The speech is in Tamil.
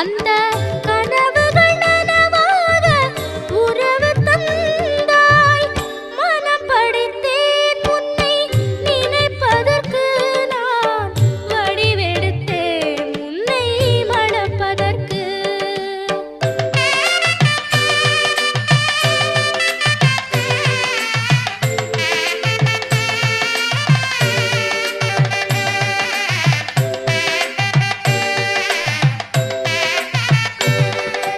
அந்த